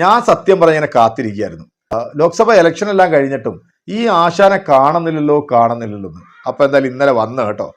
ഞാൻ സത്യം പറഞ്ഞതിനെ കാത്തിരിക്കുകയായിരുന്നു. ലോക്സഭ ഇലക്ഷൻ എല്ലാം കഴിഞ്ഞിട്ടും ഈ ആശാനെ കാണുന്നില്ലല്ലോ കാണുന്നില്ലല്ലോ എന്ന്. അപ്പൊ എന്തായാലും ഇന്നലെ വന്നു കേട്ടോ.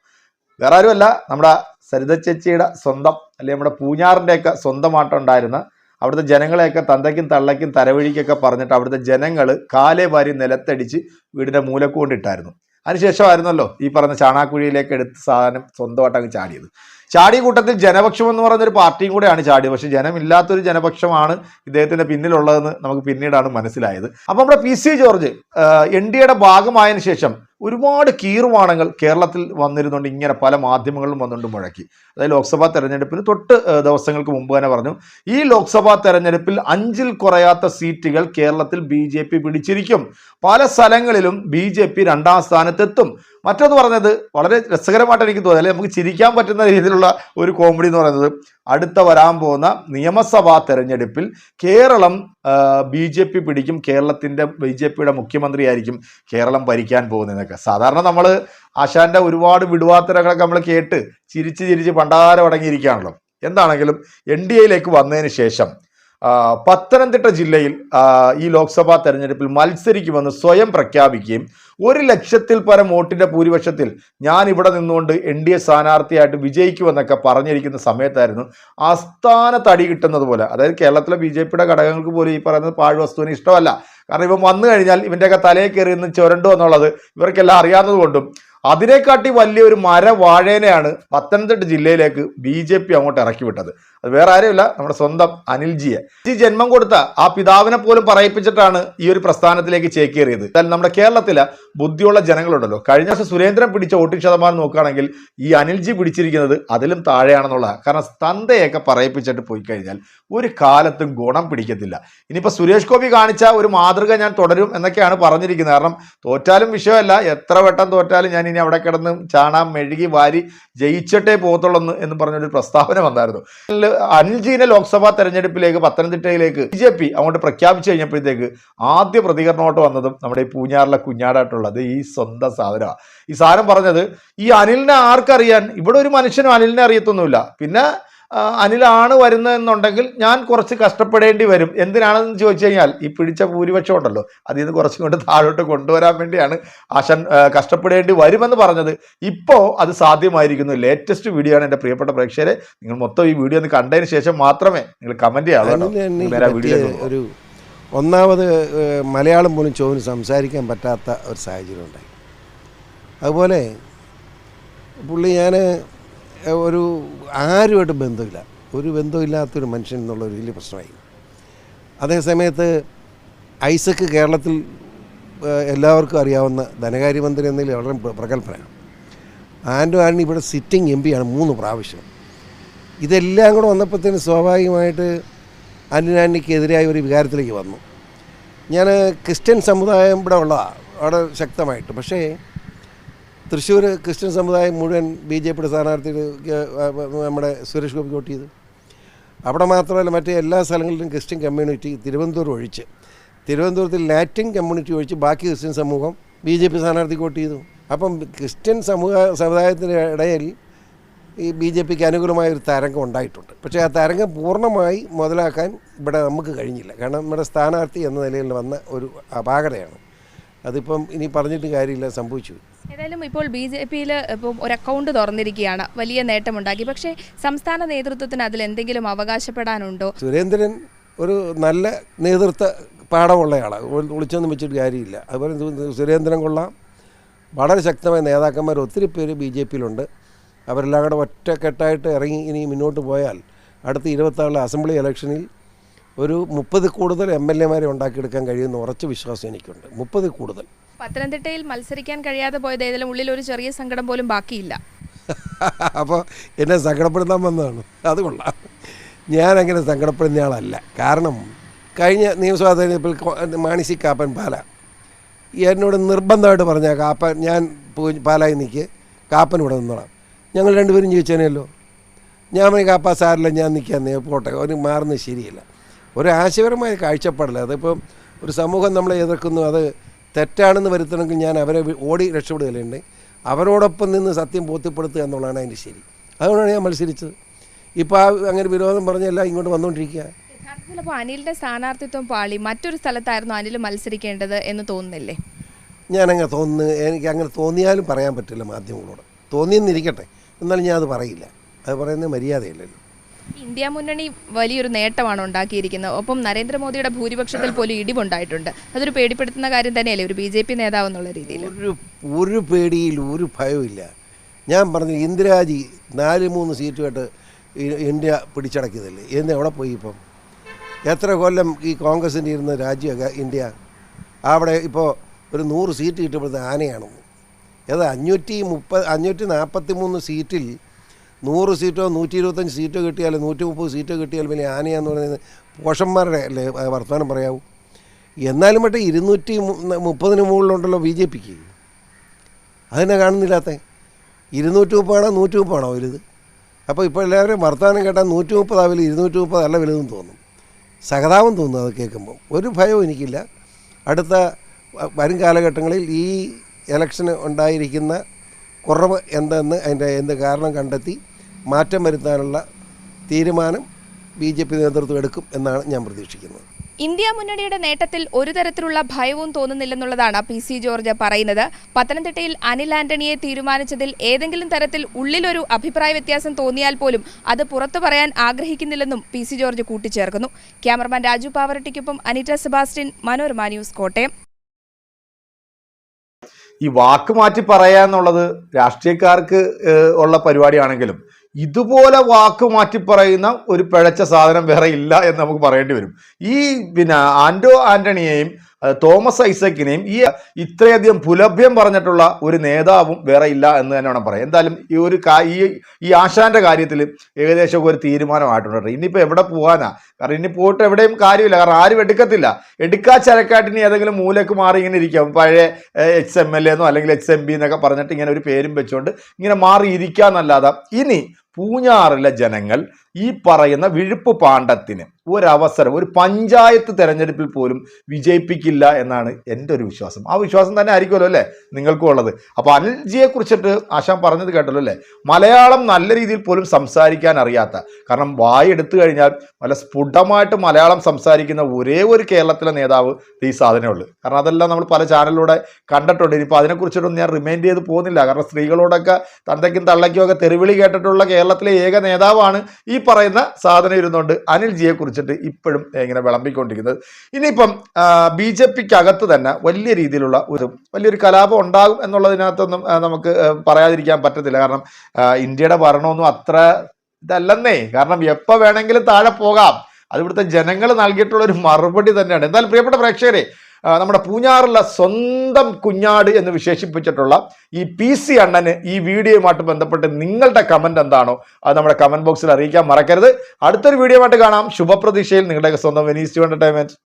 വേറെ ആരുമല്ല നമ്മുടെ സരിത ചേച്ചിയുടെ സ്വന്തം അല്ലെങ്കിൽ നമ്മുടെ പൂഞ്ഞാറിന്റെയൊക്കെ സ്വന്തമായിട്ടുണ്ടായിരുന്ന അവിടുത്തെ ജനങ്ങളെയൊക്കെ തന്തയ്ക്കും തള്ളയ്ക്കും തരവഴിക്കൊക്കെ പറഞ്ഞിട്ട് അവിടുത്തെ ജനങ്ങൾ കാലേ വാരി നിലത്തടിച്ച് വീടിന്റെ മൂലക്കൊണ്ടിട്ടായിരുന്നു അതിനുശേഷമായിരുന്നല്ലോ ഈ പറഞ്ഞ ചാണാക്കുഴിയിലേക്ക് എടുത്ത് സാധനം സ്വന്തമായിട്ട് അങ്ങ് ചാടിയത്. ചാടിയ കൂട്ടത്തിൽ ജനപക്ഷം എന്ന് പറയുന്നൊരു പാർട്ടിയും കൂടെയാണ് ചാടി പക്ഷെ ജനമില്ലാത്തൊരു ജനപക്ഷമാണ് ഇദ്ദേഹത്തിന്റെ പിന്നിലുള്ളതെന്ന് നമുക്ക് പിന്നീടാണ് മനസ്സിലായത്. അപ്പോൾ നമ്മുടെ P C George N D എയുടെ ഭാഗമായതിനു ശേഷം ഒരുപാട് കീറുവാണങ്ങൾ കേരളത്തിൽ വന്നിരുന്നുണ്ട് ഇങ്ങനെ പല മാധ്യമങ്ങളിലും വന്നുകൊണ്ട് മുഴക്കി. അതായത് ലോക്സഭാ തെരഞ്ഞെടുപ്പിന് തൊട്ട് ദിവസങ്ങൾക്ക് മുമ്പ് തന്നെ പറഞ്ഞു ഈ ലോക്സഭാ തെരഞ്ഞെടുപ്പിൽ അഞ്ചിൽ കുറയാത്ത സീറ്റുകൾ കേരളത്തിൽ ബി ജെ പി പിടിച്ചിരിക്കും. പല സ്ഥലങ്ങളിലും ബി ജെ പി രണ്ടാം സ്ഥാനത്തെത്തും. മറ്റൊന്ന് പറഞ്ഞത് വളരെ രസകരമായിട്ട് എനിക്ക് തോന്നുന്നത് അല്ലെങ്കിൽ നമുക്ക് ചിരിക്കാൻ പറ്റുന്ന രീതിയിലുള്ള ഒരു കോമഡി എന്ന് പറയുന്നത് അടുത്ത വരാൻ പോകുന്ന നിയമസഭാ തെരഞ്ഞെടുപ്പിൽ കേരളം ബി ജെ പി പിടിക്കും. കേരളത്തിന്റെ ബി ജെ പിയുടെ മുഖ്യമന്ത്രിയായിരിക്കും കേരളം ഭരിക്കാൻ പോകുന്നതെന്നൊക്കെ സാധാരണ നമ്മൾ ആശാന്റെ ഒരുപാട് വിടുവാത്തരകളൊക്കെ നമ്മൾ കേട്ട് ചിരിച്ച് ചിരിച്ച് പണ്ടാരം അടങ്ങിയിരിക്കുകയാണല്ലോ. എന്താണെങ്കിലും എൻ ഡി എയിലേക്ക് വന്നതിന് ശേഷം പത്തനംതിട്ട ജില്ലയിൽ ഈ ലോക്സഭാ തെരഞ്ഞെടുപ്പിൽ മത്സരിക്കുമെന്ന് സ്വയം പ്രഖ്യാപിക്കുകയും ഒരു ലക്ഷത്തിൽ പരം വോട്ടിന്റെ ഭൂരിപക്ഷത്തിൽ ഞാൻ ഇവിടെ നിന്നുകൊണ്ട് എൻ ഡി എ സ്ഥാനാർത്ഥിയായിട്ട് വിജയിക്കുമെന്നൊക്കെ പറഞ്ഞിരിക്കുന്ന സമയത്തായിരുന്നു ആസ്ഥാന തടി കിട്ടുന്നത് പോലെ. അതായത് കേരളത്തിലെ ബി ജെ പിയുടെ ഘടകങ്ങൾക്ക് പോലും ഈ പറയുന്നത് പാഴ്വസ്തുവിന് ഇഷ്ടമല്ല. കാരണം ഇവൻ വന്നു കഴിഞ്ഞാൽ ഇവന്റെയൊക്കെ തലയിൽ കയറി നിന്ന് ചുരണ്ടു എന്നുള്ളത് ഇവർക്കെല്ലാം അറിയാവുന്നത് കൊണ്ടും അതിനെക്കാട്ടി വലിയൊരു മര വാഴേനെയാണ് പത്തനംതിട്ട ജില്ലയിലേക്ക് ബി ജെ പി അങ്ങോട്ട് ഇറക്കി വിട്ടത് അത് വേറെ ആരുമില്ല നമ്മുടെ സ്വന്തം അനിൽജിയെ. ഈ ജന്മം കൊടുത്ത ആ പിതാവിനെ പോലും പറയിപ്പിച്ചിട്ടാണ് ഈ ഒരു പ്രസ്ഥാനത്തിലേക്ക് ചേക്കേറിയത്. എന്നാൽ നമ്മുടെ കേരളത്തിലെ ബുദ്ധിയുള്ള ജനങ്ങളുണ്ടല്ലോ. കഴിഞ്ഞ വർഷം സുരേന്ദ്രൻ പിടിച്ച വോട്ടിംഗ് ശതമാനം നോക്കുകയാണെങ്കിൽ ഈ അനിൽജി പിടിച്ചിരിക്കുന്നത് അതിലും താഴെയാണെന്നുള്ളതാണ് കാരണം തന്തയൊക്കെ പറയിപ്പിച്ചിട്ട് പോയി കഴിഞ്ഞാൽ ഒരു കാലത്തും ഗുണം പിടിക്കത്തില്ല. ഇനിയിപ്പോൾ സുരേഷ് ഗോപി കാണിച്ച ഒരു മാതൃക ഞാൻ തുടരും എന്നൊക്കെയാണ് പറഞ്ഞിരിക്കുന്നത്. കാരണം തോറ്റാലും വിഷയമല്ല എത്ര വട്ടം തോറ്റാലും ഞാൻ ഇനി അവിടെ കിടന്ന് ചാണാൻ മെഴുകി വാരി ജയിച്ചിട്ടേ പോകത്തുള്ളൂ എന്ന് പറഞ്ഞൊരു പ്രസ്താവന വന്നായിരുന്നു. അനിൽജീനെ ലോക്സഭാ തെരഞ്ഞെടുപ്പിലേക്ക് പത്തനംതിട്ടയിലേക്ക് ബി ജെ പി അങ്ങോട്ട് പ്രഖ്യാപിച്ചു കഴിഞ്ഞപ്പോഴത്തേക്ക് ആദ്യ പ്രതികരണമായിട്ട് വന്നതും നമ്മുടെ ഈ പൂഞ്ഞാറിലെ കുഞ്ഞാടായിട്ടുള്ളത് ഈ സ്വന്തം സാധനമാണ്. ഈ സാധനം പറഞ്ഞത് ഈ അനിലിനെ ആർക്കറിയാൻ? ഇവിടെ ഒരു മനുഷ്യനും അനിലിനെ അറിയത്തൊന്നുമില്ല. പിന്നെ അനിലാണ് വരുന്നതെന്നുണ്ടെങ്കിൽ ഞാൻ കുറച്ച് കഷ്ടപ്പെടേണ്ടി വരും. എന്തിനാണെന്ന് ചോദിച്ചു കഴിഞ്ഞാൽ ഈ പിടിച്ച ഭൂരിപക്ഷം ഉണ്ടല്ലോ. അതിൽ നിന്ന് കുറച്ചും കൊണ്ട് താഴോട്ട് കൊണ്ടുവരാൻ വേണ്ടിയാണ് ആശൻ കഷ്ടപ്പെടേണ്ടി വരുമെന്ന് പറഞ്ഞത്. ഇപ്പോൾ അത് സാധ്യമായിരിക്കുന്നു. ലേറ്റസ്റ്റ് വീഡിയോ ആണ് എന്റെ പ്രിയപ്പെട്ട പ്രേക്ഷകരെ. നിങ്ങൾ മൊത്തം ഈ വീഡിയോ ഒന്ന് കണ്ടതിന് ശേഷം മാത്രമേ നിങ്ങൾ കമന്റ് ചെയ്യാവൂ കേട്ടോ. അനിലിന് എനിക്ക് നേരെ ആ പറ്റിയ വീഡിയോയിലേക്ക് പോകാം. ഒരു ഒന്നാമത് മലയാളം പോലും ചോദിന് സംസാരിക്കാൻ പറ്റാത്ത ഒരു സാഹചര്യം ഉണ്ടായി. അതുപോലെ പുള്ളി ഞാൻ ഒരു ആരുമായിട്ട് ബന്ധമില്ല. ഒരു ബന്ധമില്ലാത്തൊരു മനുഷ്യൻ എന്നുള്ള ഒരു വലിയ പ്രശ്നമായി. അതേസമയത്ത് ഐസക്ക് കേരളത്തിൽ എല്ലാവർക്കും അറിയാവുന്ന ധനകാര്യമന്ത്രി എന്നതിൽ വളരെ പ്ര- പ്രഗത്ഭനാണ്. ആൻഡോ ആണ് ഇവിടെ സിറ്റിംഗ് എം പിയാണ് മൂന്ന് പ്രാവശ്യം. ഇതെല്ലാം കൂടെ വന്നപ്പോഴത്തേന് സ്വാഭാവികമായിട്ട് ആന്റണിക്കെതിരായ ഒരു വികാരത്തിലേക്ക് വന്നു. ഞാൻ ക്രിസ്ത്യൻ സമുദായം ഇവിടെ ഉള്ളതാണ് അവിടെ ശക്തമായിട്ട്. പക്ഷേ തൃശ്ശൂർ ക്രിസ്ത്യൻ സമുദായം മുഴുവൻ ബി ജെ പിയുടെ സ്ഥാനാർത്ഥി നമ്മുടെ സുരേഷ് ഗോപി വോട്ട് ചെയ്തു. അവിടെ മാത്രമല്ല മറ്റേ എല്ലാ സ്ഥലങ്ങളിലും ക്രിസ്ത്യൻ കമ്മ്യൂണിറ്റി തിരുവനന്തപുരം ഒഴിച്ച്. തിരുവനന്തപുരത്തിൽ ലാറ്റിൻ കമ്മ്യൂണിറ്റി ഒഴിച്ച് ബാക്കി ക്രിസ്ത്യൻ സമൂഹം ബി ജെ പി സ്ഥാനാർത്ഥിക്ക് വോട്ട് ചെയ്തു. അപ്പം ക്രിസ്ത്യൻ സമൂഹ സമുദായത്തിന്റെ ഇടയിൽ ഈ ബി ജെ പിക്ക് അനുകൂലമായ ഒരു തരംഗം ഉണ്ടായിട്ടുണ്ട്. പക്ഷേ ആ തരംഗം പൂർണമായി മുതലാക്കാൻ ഇവിടെ നമുക്ക് കഴിഞ്ഞില്ല. കാരണം നമ്മുടെ സ്ഥാനാർത്ഥി എന്ന നിലയിൽ വന്ന ഒരു അപാകതയാണ്. അതിപ്പം ഇനി പറഞ്ഞിട്ട് കാര്യമില്ല സംഭവിച്ചു. ഏതായാലും ഇപ്പോൾ ബി ജെ പിയിൽ ഇപ്പം ഒരു അക്കൗണ്ട് തുറന്നിരിക്കുകയാണ്. വലിയ നേട്ടമുണ്ടാക്കി. പക്ഷേ സംസ്ഥാന നേതൃത്വത്തിന് അതിൽ എന്തെങ്കിലും അവകാശപ്പെടാനുണ്ടോ? സുരേന്ദ്രൻ ഒരു നല്ല നേതൃത്വ പാഠമുള്ള ആളാണ് വിളിച്ചൊന്നും വെച്ചിട്ട് കാര്യമില്ല. അതുപോലെ സുരേന്ദ്രൻ കൊള്ളാം. വളരെ ശക്തമായ നേതാക്കന്മാർ ഒത്തിരി പേര് ബി ജെ പിയിലുണ്ട്. അവരെല്ലാം കൂടെ ഒറ്റക്കെട്ടായിട്ട് ഇറങ്ങി ഇനി മുന്നോട്ട് പോയാൽ അടുത്ത ഇരുപത്താറിലെ അസംബ്ലി ഇലക്ഷനിൽ ഒരു മുപ്പത് കൂടുതൽ എം എൽ എമാരെ ഉണ്ടാക്കിയെടുക്കാൻ കഴിയുമെന്ന് ഉറച്ച വിശ്വാസം എനിക്കുണ്ട്. മുപ്പത് കൂടുതൽ. പത്തനംതിട്ടയിൽ മത്സരിക്കാൻ കഴിയാതെ പോയത് ഏതെങ്കിലും ഉള്ളിൽ ഒരു ചെറിയ സങ്കടം പോലും ബാക്കിയില്ല. അപ്പോൾ എന്നെ സങ്കടപ്പെടുത്താൻ വന്നതാണ്. അത് കൊള്ളാം. അങ്ങനെ സങ്കടപ്പെടുന്ന ആളല്ല. കാരണം കഴിഞ്ഞ നിയമസഭാ തെരഞ്ഞെടുപ്പിൽ മാണിസി കാപ്പൻ പാല. എന്നോട് നിർബന്ധമായിട്ട് പറഞ്ഞ കാപ്പൻ ഞാൻ പാലായി നിൽക്ക് കാപ്പൻ ഇവിടെ നിന്നോളാം. ഞങ്ങൾ രണ്ടുപേരും ജീവിച്ചേനെയല്ലോ. ഞാൻ പറഞ്ഞു കാപ്പ സാറില്ല ഞാൻ നിൽക്കാൻ പോട്ടെ. അവന് മാറുന്നത് ശരിയല്ല. ഒരു ആശയപരമായ കാഴ്ചപ്പാടില്ല. അതിപ്പം ഒരു സമൂഹം നമ്മളെ എതിർക്കുന്നു. അത് തെറ്റാണെന്ന് വരുത്തണമെങ്കിൽ ഞാൻ അവരെ ഓടി രക്ഷപ്പെടുകയുണ്ട് അവരോടൊപ്പം നിന്ന് സത്യം ബോധ്യപ്പെടുത്തുക എന്നുള്ളതാണ് അതിന്റെ ശരി. അതുകൊണ്ടാണ് ഞാൻ മത്സരിച്ചത്. ഇപ്പോൾ ആ അങ്ങനെ വിരോധം പറഞ്ഞെല്ലാം ഇങ്ങോട്ട് വന്നുകൊണ്ടിരിക്കുക ചിലപ്പോൾ അനിലിന്റെ സ്ഥാനാർത്ഥിത്വം പാളി. മറ്റൊരു സ്ഥലത്തായിരുന്നു അനിൽ മത്സരിക്കേണ്ടത് എന്ന് തോന്നുന്നില്ലേ? ഞാനങ്ങനെ തോന്നുന്നു. എനിക്ക് അങ്ങനെ തോന്നിയാലും പറയാൻ പറ്റില്ല മാധ്യമങ്ങളോട്. തോന്നിയെന്നിരിക്കട്ടെ. എന്നാലും ഞാൻ അത് പറയില്ല. അത് പറയുന്നത് മര്യാദയില്ലല്ലോ. ഇന്ത്യ മുന്നണി വലിയൊരു നേട്ടമാണ് ഉണ്ടാക്കിയിരിക്കുന്നത്. ഒപ്പം നരേന്ദ്രമോദിയുടെ ഭൂരിപക്ഷത്തിൽ പോലും ഇടിവുണ്ടായിട്ടുണ്ട്. അതൊരു പേടിപ്പെടുത്തുന്ന കാര്യം തന്നെയല്ലേ? ഒരു ബി ജെ പി നേതാവ് എന്നുള്ള രീതിയിൽ. ഒരു ഒരു പേടിയിൽ ഒരു ഭയമില്ല ഞാൻ പറഞ്ഞു ഇന്ദിരാജി നാല് മൂന്ന് സീറ്റുമായിട്ട് ഇന്ത്യ പിടിച്ചടക്കിയതല്ലേ? എന്ന് എവിടെ പോയി ഇപ്പം? എത്ര കൊല്ലം ഈ കോൺഗ്രസിന്റെ ഇരുന്ന രാജ്യമൊക്കെ ഇന്ത്യ? അവിടെ ഇപ്പോൾ ഒരു നൂറ് സീറ്റ് കിട്ടുമ്പോഴത്തെ ആനയാണ് ഏതാ അഞ്ഞൂറ്റി മുപ്പത് അഞ്ഞൂറ്റി നാൽപ്പത്തി മൂന്ന് സീറ്റിൽ നൂറ് സീറ്റോ നൂറ്റി ഇരുപത്തഞ്ച് സീറ്റോ കിട്ടിയാൽ നൂറ്റി മുപ്പത് സീറ്റോ കിട്ടിയാൽ പിന്നെ ആനയാന്ന് പറയുന്നത് പോഷന്മാരുടെ അല്ലേ വർത്തമാനം പറയാവൂ. എന്നാലും മറ്റേ ഇരുന്നൂറ്റി മുപ്പതിന് മുകളിലുണ്ടല്ലോ ബി ജെ പിക്ക്. അതിനെ കാണുന്നില്ലാത്ത? ഇരുന്നൂറ്റി മുപ്പതാണോ നൂറ്റി മുപ്പതാണോ വലുത്? അപ്പോൾ ഇപ്പോൾ എല്ലാവരും വർത്തമാനം കേട്ടാൽ നൂറ്റി മുപ്പതാവില്ല ഇരുന്നൂറ്റി മുപ്പതല്ല വലുതെന്ന് തോന്നും. സഹതാപം തോന്നും അത് കേൾക്കുമ്പോൾ. ഒരു ഭയവും എനിക്കില്ല. അടുത്ത വരും കാലഘട്ടങ്ങളിൽ ഈ ഇലക്ഷന് ഉണ്ടായിരിക്കുന്ന കുറവ് എന്തെന്ന് അതിന്റെ എന്ത് കാരണം കണ്ടെത്തി മാറ്റം വരുത്താനുള്ള തീരുമാനം ബി ജെ പി നേതൃത്വം എടുക്കും എന്നാണ് ഞാൻ പ്രതീക്ഷിക്കുന്നത്. ഇന്ത്യ മുന്നണിയുടെ നേട്ടത്തിൽ ഒരു തരത്തിലുള്ള ഭയവും തോന്നുന്നില്ലെന്നുള്ളതാണ് പി സി ജോർജ് പറയുന്നത്. പത്തനംതിട്ടയിൽ അനിൽ ആന്റണിയെ തീരുമാനിച്ചതിൽ ഏതെങ്കിലും തരത്തിൽ ഉള്ളിലൊരു അഭിപ്രായ വ്യത്യാസം തോന്നിയാൽ പോലും അത് പുറത്തു പറയാൻ ആഗ്രഹിക്കുന്നില്ലെന്നും പി സി ജോർജ് കൂട്ടിച്ചേർക്കുന്നു. ക്യാമറമാൻ രാജു പാവറട്ടിക്കൊപ്പം അനിറ്റ സെബാസ്റ്റിൻ മനോരമ ന്യൂസ് കോട്ടയം. ഈ വാക്ക് മാറ്റി പറയാന്നുള്ളത് രാഷ്ട്രീയക്കാർക്ക് ഉള്ള പരിപാടിയാണെങ്കിലും ഇതുപോലെ വാക്ക് മാറ്റി പറയുന്ന ഒരു പിഴച്ച സാധനം വേറെ ഇല്ല എന്ന് നമുക്ക് പറയേണ്ടി വരും. ഈ പിന്നെ ആൻഡോ ആന്റണിയെയും തോമസ് ഐസക്കിനെയും ഈ ഇത്രയധികം പുലഭ്യം പറഞ്ഞിട്ടുള്ള ഒരു നേതാവും വേറെ ഇല്ല എന്ന് തന്നെ വേണം പറയാം എന്തായാലും ഈ ഒരു ഈ ആശാന്റെ കാര്യത്തിൽ ഏകദേശം ഒരു തീരുമാനമായിട്ടുണ്ട്. ഇനിയിപ്പോൾ എവിടെ പോകാനാ? കാരണം ഇനി പോയിട്ട് എവിടെയും കാര്യമില്ല. കാരണം ആരും എടുക്കത്തില്ല. എടുക്കാ ചരക്കാട്ടിനി ഏതെങ്കിലും മൂലക്ക് മാറി ഇങ്ങനെ ഇരിക്കാം. പഴയ എച്ച് എം എൽ എന്നോ അല്ലെങ്കിൽ എച്ച് എം ബി എന്നൊക്കെ പറഞ്ഞിട്ട് ഇങ്ങനെ ഒരു പേരും വെച്ചുകൊണ്ട് ഇങ്ങനെ മാറി ഇരിക്കാന്നല്ലാതെ ഇനി പൂഞ്ഞാറിലെ ജനങ്ങൾ ഈ പറയുന്ന വിഴുപ്പ് പാണ്ഡത്തിന് ഒരവസരം ഒരു പഞ്ചായത്ത് തെരഞ്ഞെടുപ്പിൽ പോലും വിജയിപ്പിക്കില്ല എന്നാണ് എന്റെ ഒരു വിശ്വാസം. ആ വിശ്വാസം തന്നെ ആയിരിക്കുമല്ലോ അല്ലേ നിങ്ങൾക്കും ഉള്ളത്? അപ്പോൾ അനിൽജിയെ കുറിച്ചിട്ട് ആശാൻ പറഞ്ഞത് കേട്ടല്ലോ അല്ലേ? മലയാളം നല്ല രീതിയിൽ പോലും സംസാരിക്കാൻ അറിയാത്ത കാരണം വായി എടുത്തു കഴിഞ്ഞാൽ നല്ല സ്ഫുടമായിട്ട് മലയാളം സംസാരിക്കുന്ന ഒരേ ഒരു കേരളത്തിലെ നേതാവ് ഈ സാധനമേ ഉള്ളൂ കാരണം അതെല്ലാം നമ്മൾ പല ചാനലിലൂടെ കണ്ടിട്ടുണ്ട്. ഇനിയിപ്പോൾ അതിനെക്കുറിച്ചിട്ടൊന്നും ഞാൻ റിമൈൻഡ് ചെയ്ത് പോകുന്നില്ല. കാരണം സ്ത്രീകളോടൊക്കെ തന്തയ്ക്കും തള്ളയ്ക്കും ഒക്കെ തെറിവിളി കേട്ടിട്ടുള്ള കേരളത്തിലെ ഏക നേതാവാണ് ഈ പറയുന്ന സാധനം ഇരുന്നുകൊണ്ട് അനിൽ ജിയെ കുറിച്ചിട്ട് ഇപ്പോഴും ഇങ്ങനെ വിളമ്പിക്കൊണ്ടിരിക്കുന്നത്. ഇനിയിപ്പം ബി ജെ പിക്ക് അകത്ത് തന്നെ വലിയ രീതിയിലുള്ള ഒരു വലിയൊരു കലാപം ഉണ്ടാകും എന്നുള്ളതിനകത്തൊന്നും നമുക്ക് പറയാതിരിക്കാൻ പറ്റത്തില്ല. കാരണം ഇന്ത്യയുടെ ഭരണമൊന്നും അത്ര ഇതല്ലെന്നേ. കാരണം എപ്പോൾ വേണമെങ്കിലും താഴെ പോകാം. അത് ഇവിടുത്തെ ജനങ്ങൾ നൽകിയിട്ടുള്ള ഒരു മറുപടി തന്നെയാണ്. എന്തായാലും പ്രിയപ്പെട്ട പ്രേക്ഷകരെ നമ്മുടെ പൂഞ്ഞാറുള്ള സ്വന്തം കുഞ്ഞാട് എന്ന് വിശേഷിപ്പിച്ചിട്ടുള്ള ഈ പി സി അണ്ണന് ഈ വീഡിയോയുമായിട്ട് ബന്ധപ്പെട്ട് നിങ്ങളുടെ കമന്റ് എന്താണോ അത് നമ്മുടെ കമന്റ് ബോക്സിൽ അറിയിക്കാൻ മറക്കരുത്. അടുത്തൊരു വീഡിയോ ആയിട്ട് കാണാം. ശുഭപ്രതീക്ഷയിൽ നിങ്ങളുടെ സ്വന്തം വെനീസ് ടു എന്റർടൈൻമെന്റ്